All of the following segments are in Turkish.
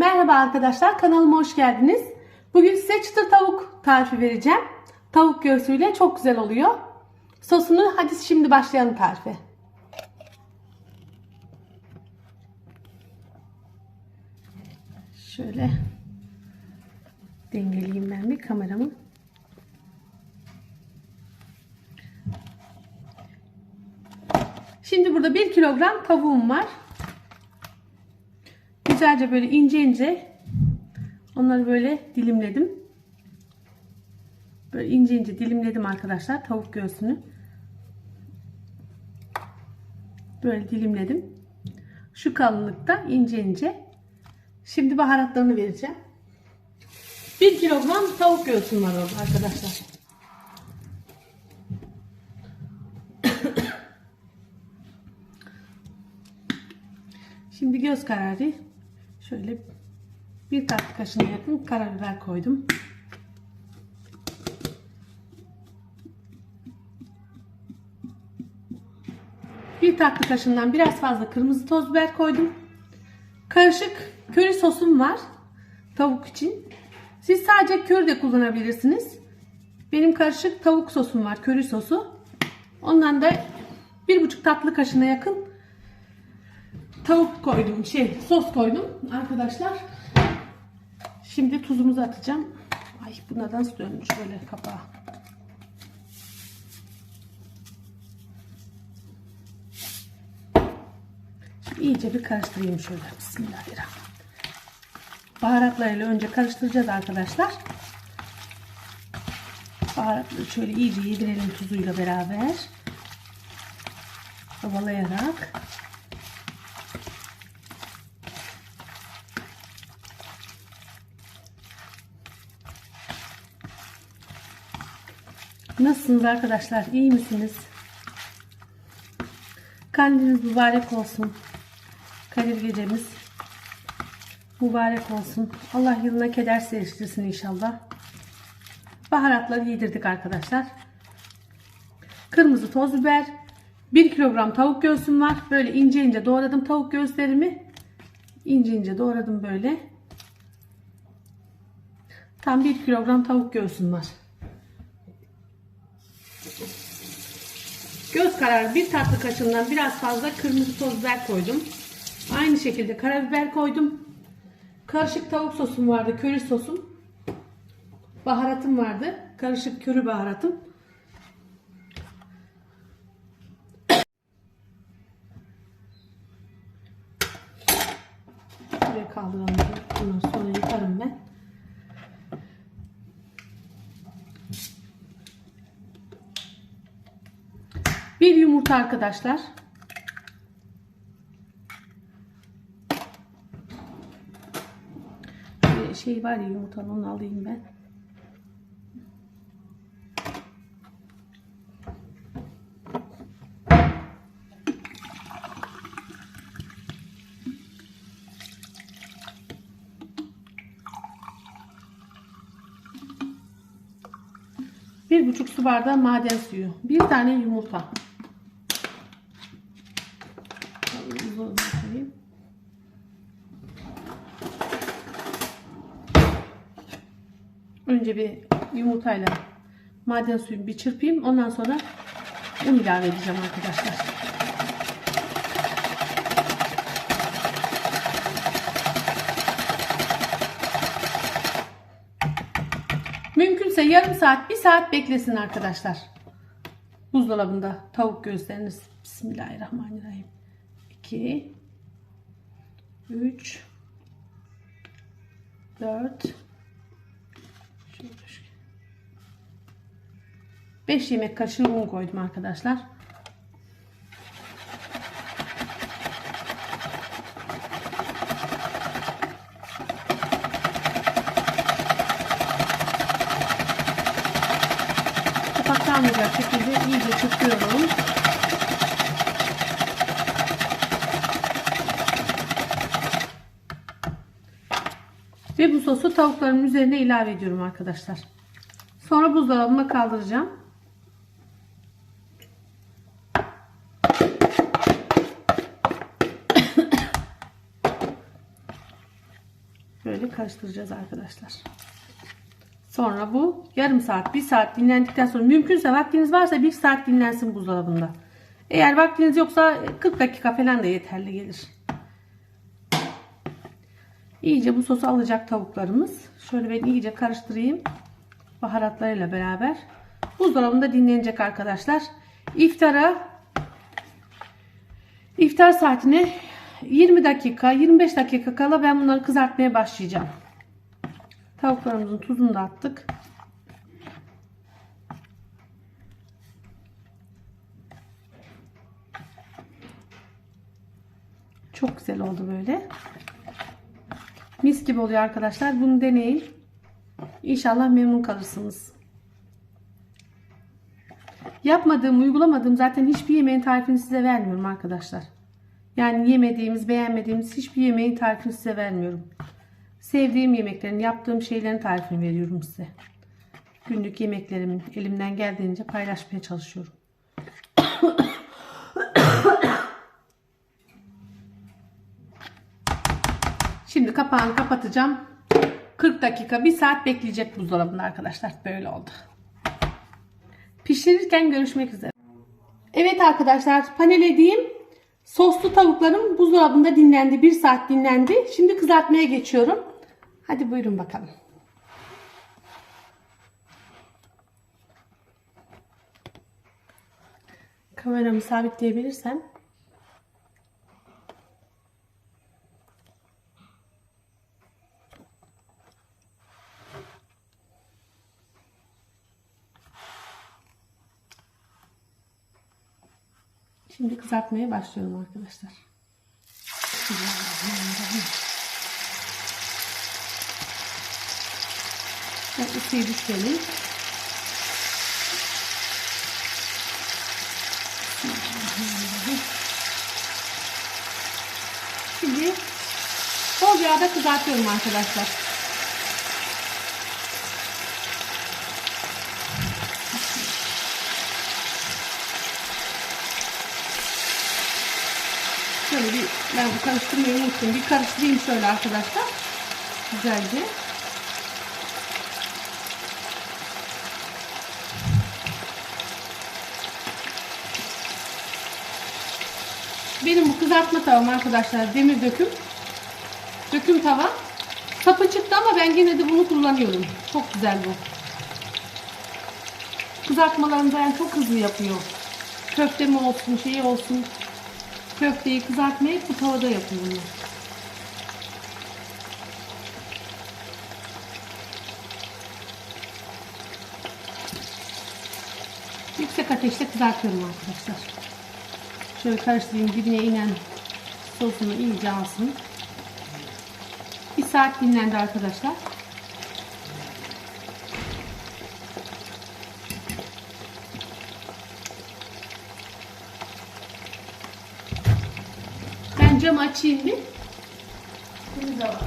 Merhaba arkadaşlar kanalıma hoş geldiniz. Bugün size çıtır tavuk tarifi vereceğim. Tavuk göğsüyle çok güzel oluyor. Sosunu hadi şimdi başlayalım tarife. Şöyle dengeleyeyim ben bir kameramı. Şimdi burada 1 kilogram tavuğum var. Güzelce böyle ince ince onları böyle dilimledim. Böyle ince ince dilimledim arkadaşlar tavuk göğsünü. Böyle dilimledim. Şu kalınlıkta ince ince. Şimdi baharatlarını vereceğim. 1 kilogram tavuk göğsüm var orada arkadaşlar. Şimdi göz kararı şöyle bir tatlı kaşığına yakın karabiber koydum. Bir tatlı kaşığından biraz fazla kırmızı toz biber koydum. Karışık köri sosum var tavuk için. Siz sadece köri de kullanabilirsiniz. Benim karışık tavuk sosum var, köri sosu. Ondan da bir buçuk tatlı kaşığına yakın tavuk koydum, şey sos koydum arkadaşlar. Şimdi tuzumuzu atacağım. Ay bu neden dönmüş böyle kapağı. Şimdi iyice bir karıştırayım şöyle. Bismillahirrahmanirrahim. Baharatlarıyla önce karıştıracağız arkadaşlar. Baharatları şöyle iyice yedirelim tuzuyla beraber. Ovalayarak. Nasılsınız arkadaşlar? İyi misiniz? Kandiliniz mübarek olsun. Kadir gecemiz mübarek olsun. Allah yılına keder seriştirsin inşallah. Baharatları yedirdik arkadaşlar. Kırmızı toz biber. 1 kilogram tavuk göğsüm var. Böyle ince ince doğradım tavuk göğüslerimi. İnce ince doğradım böyle. Tam 1 kilogram tavuk göğsüm var. Göz kararı bir tatlı kaşığından biraz fazla kırmızı toz biber koydum. Aynı şekilde karabiber koydum. Karışık tavuk sosum vardı, köri sosum. Baharatım vardı. Karışık köri baharatım. Buraya kaldıralım. Bundan sonra yıkarım ben. Bir yumurta arkadaşlar. Bir şey var ya yumurtanın onu alayım ben. Bir buçuk su bardağı maden suyu. Bir tane yumurta. Buzdolabına koyayım. Önce bir yumurtayla maden suyunu bir çırpayım. Ondan sonra un ilave edeceğim arkadaşlar. Mümkünse yarım saat, bir saat beklesin arkadaşlar. Buzdolabında tavuk göğüsleriniz. Bismillahirrahmanirrahim. 2 3 4 5 yemek kaşığı un koydum arkadaşlar. Kapak kalmayacak şekilde iyice çırpıyorum. Ve bu sosu tavukların üzerine ilave ediyorum arkadaşlar. Sonra buzdolabıma kaldıracağım. Böyle karıştıracağız arkadaşlar. Sonra bu yarım saat, bir saat dinlendikten sonra mümkünse vaktiniz varsa bir saat dinlensin buzdolabında. Eğer vaktiniz yoksa 40 dakika falan da yeterli gelir. İyice bu sosu alacak tavuklarımız. Şöyle ben iyice karıştırayım. Baharatlarıyla beraber. Buzdolabında dinlenecek arkadaşlar. İftara iftar saatine 20 dakika 25 dakika kala ben bunları kızartmaya başlayacağım. Tavuklarımızın tuzunu da attık. Çok güzel oldu böyle. Mis gibi oluyor arkadaşlar. Bunu deneyin. İnşallah memnun kalırsınız. Yapmadığım, uygulamadığım zaten hiçbir yemeğin tarifini size vermiyorum arkadaşlar. Yani yemediğimiz, beğenmediğimiz hiçbir yemeğin tarifini size vermiyorum. Sevdiğim yemeklerin, yaptığım şeylerin tarifini veriyorum size. Günlük yemeklerimin elimden geldiğince paylaşmaya çalışıyorum. Şimdi kapağını kapatacağım. 40 dakika, 1 saat bekleyecek buzdolabında arkadaşlar. Böyle oldu. Pişirirken görüşmek üzere. Evet arkadaşlar panelediğim soslu tavuklarım buzdolabında dinlendi. 1 saat dinlendi. Şimdi kızartmaya geçiyorum. Hadi buyurun bakalım. Kameramı sabitleyebilirsem. Şimdi kızartmaya başlıyorum arkadaşlar. Ben ısıyı. Şimdi bol yağda kızartıyorum arkadaşlar. Şöyle bir ben bu karıştırmayı unuttum. Bir karıştırayım şöyle arkadaşlar. Güzelce. Benim bu kızartma tavam arkadaşlar demir döküm. Döküm tava. Sapı çıktı ama ben yine de bunu kullanıyorum. Çok güzel bu. Kızartmalarını ben çok hızlı yapıyor. Köfte mi olsun, şey olsun. Köfteyi kızartmayı bu tavada ben. Yüksek ateşte kızartıyorum arkadaşlar. Şöyle karıştırayım dibine inen sosunu iyice alsın. Bir saat dinlendi arkadaşlar. Ben camı açayım bir. Bunu da var.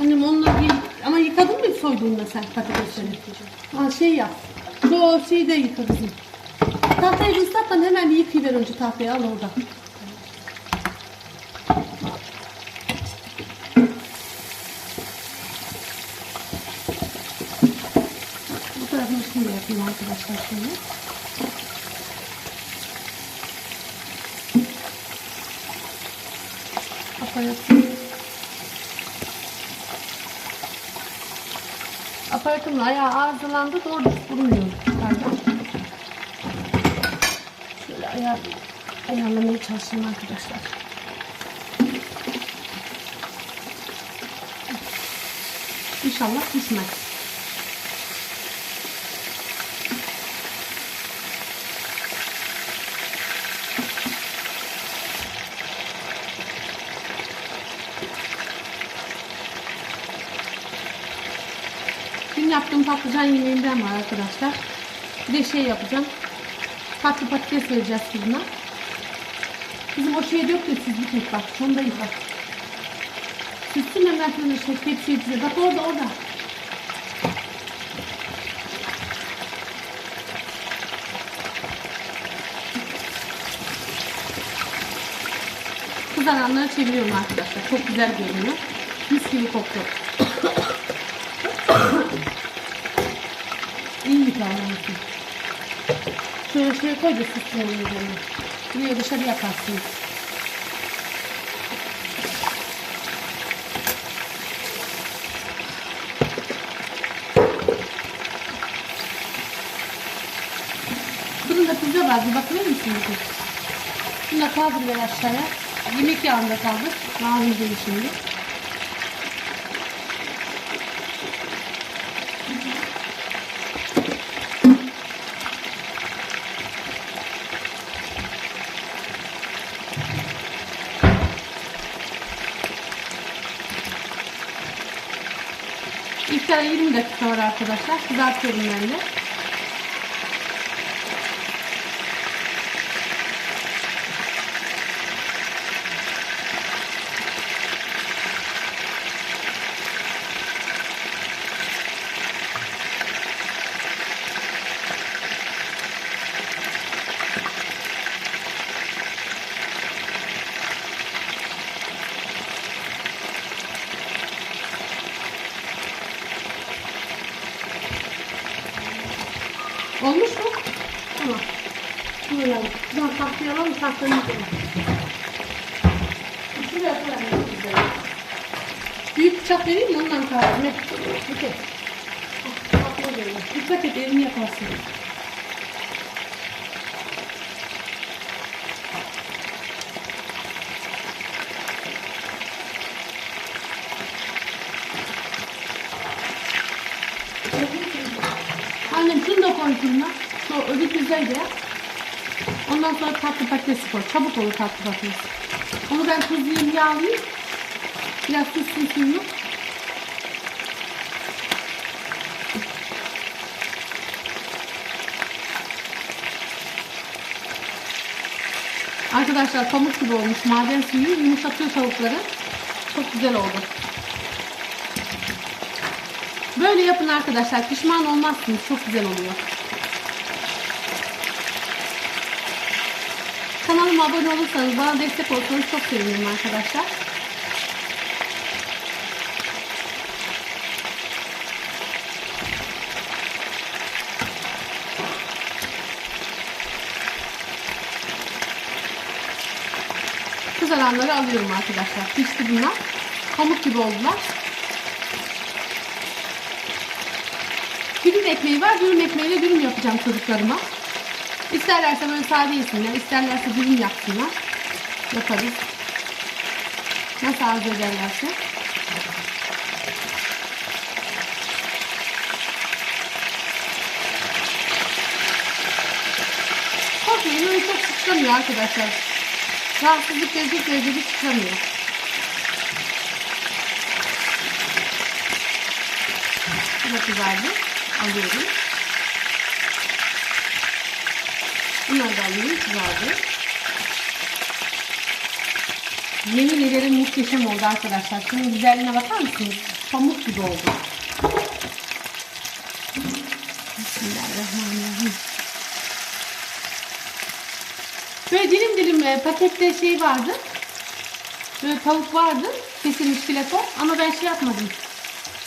Annem onları bir ama yıkadın mı soyduğunda sen patatesleri? Ha şey yap. Şu şeyi de yıka kızım. Tahtayı ıslattan hemen bir yıkayıver önce tahtayı al orada. Bu tarafını şimdi arkadaşlar şöyle. Aparatım. Aparatımın ayağı arızalandı doğru durmuyor. Pardon. Şöyle ayar, ayarlamaya çalışayım arkadaşlar. İnşallah düşmez. patlıcan yemeğinden var arkadaşlar. Bir de şey yapacağım. Tatlı patates vereceğiz kızına. Bizim o şeye dök de sizlik et bak. Sondayız bak. Sütsün hemen sonra şey, tepsiye diziyor. Bak orada orada. Kızaranları çeviriyorum arkadaşlar. Çok güzel görünüyor. Mis gibi kokuyor. Kahvaltı. Şöyle şöyle koy da onun üzerine. Buraya dışarı yaparsınız. Fırında pizza var. Bir bakabilir misiniz? Şunu da kaldır ver aşağıya. Yemek yağında kaldır. Lazım değil şimdi. İftara 20 dakika var arkadaşlar. Kızartıyorum ben de. Mu? Tamam. Böyle alalım. Ben tahtayı alalım, tahtayı yıkayalım. Şuraya koyalım. Büyük bıçak vereyim mi? Ondan. Ne? Dikkat. Dikkat et, elini yaparsın. Annem şunu da koy fırına. Şu öbür güzel de. Ondan patatesi koy. Çabuk olur tatlı patates. Onu ben tuzlayayım, yağlayayım. Biraz süsün suyunu. Arkadaşlar pamuk gibi olmuş. Maden suyu yumuşatıyor tavukları. Çok güzel oldu. Böyle yapın arkadaşlar. Pişman olmazsınız. Çok güzel oluyor. Kanalıma abone olursanız, bana destek olursanız çok sevinirim arkadaşlar. Kızaranları alıyorum arkadaşlar. Pişti bunlar. Pamuk gibi oldular. Dürüm ekmeği var. Dürüm ekmeğiyle dürüm yapacağım çocuklarıma. İsterlerse böyle sade yesinler. isterlerse dürüm yapsınlar. Yaparız. Nasıl arzu ederlerse. Korkmayın öyle çok sıçramıyor arkadaşlar. Rahatsızlık verecek derecede sıçramıyor. Bu da kızardı. Alıyorum. Bunları da alayım. Kızardı. Yemin ederim muhteşem oldu arkadaşlar. Şunun güzelliğine bakar mısınız? Pamuk gibi oldu. Böyle dilim dilim e, pakette şey vardı. Böyle tavuk vardı. Kesilmiş fileto. Ama ben şey yapmadım.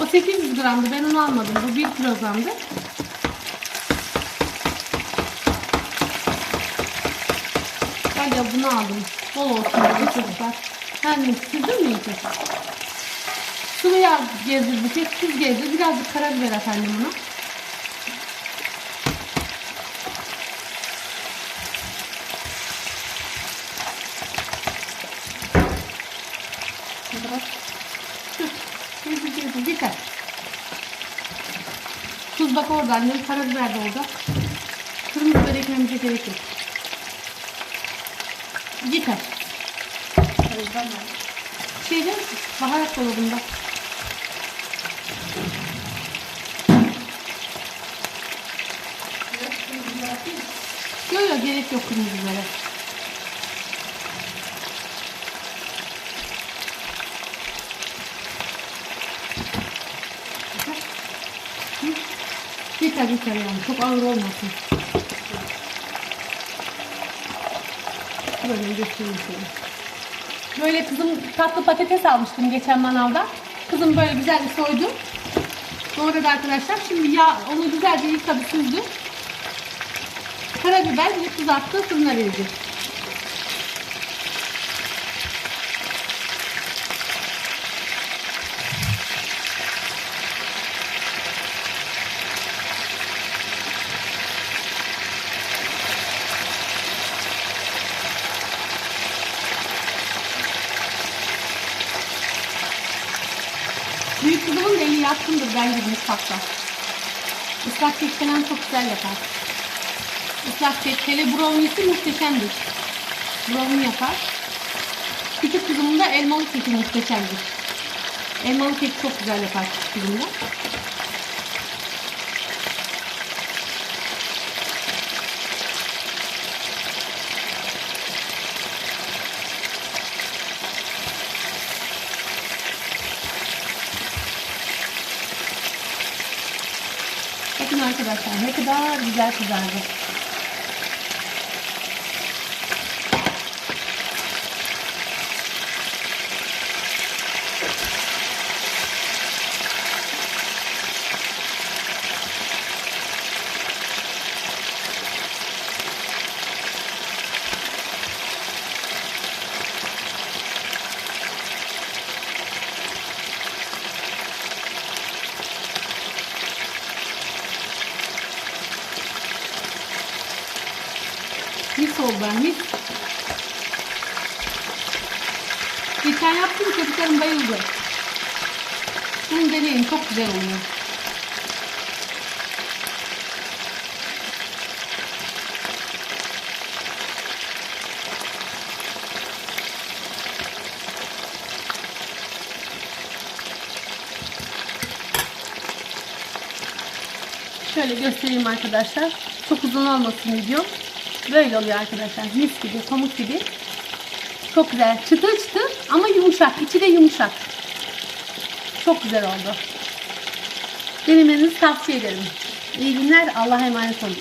O 800 gramdı. Ben onu almadım. Bu 1 kilogramdı. De bunu aldım. Bol olsun dedi çocuklar. Kendim süzdüm mü iyice? Sıvı yağ gezdir bir tek tuz gezdir. Birazcık karabiber annem buna. Yeter. Tuz bak orada annem. Karabiber de orada. Kırmızı biber ekmemize gerek yok. Yeter. Şeyde baharat dolabında. Yok yok gerek yok kırmızı. Hı? Yeter yeter yani çok ağır olmasın. Böyle göstereyim şöyle. Böyle kızım tatlı patates almıştım geçen manavda. Kızım böyle güzel bir soydu. Doğradı arkadaşlar. Şimdi yağ onu güzelce yıkadı süzdü. Karabiber tuz attı fırına verecek. Büyük kızımın da eli yatkındır mutfakta. Islak kek çok güzel yapar. Islak kek, hele brownie'si muhteşemdir. Brownie yapar. Küçük kızımın da elmalı keki muhteşemdir. Elmalı kek çok güzel yapar küçük kızım da. Bakın arkadaşlar ne kadar güzel kızardı. Mis. Geçen yaptım çocuklarım bayıldı. Bunu deneyin çok güzel oluyor. Şöyle göstereyim arkadaşlar. Çok uzun olmasın video. Böyle oluyor arkadaşlar. Mis gibi, pamuk gibi. Çok güzel. Çıtır çıtır ama yumuşak. İçi de yumuşak. Çok güzel oldu. Denemenizi tavsiye ederim. İyi günler. Allah'a emanet olun.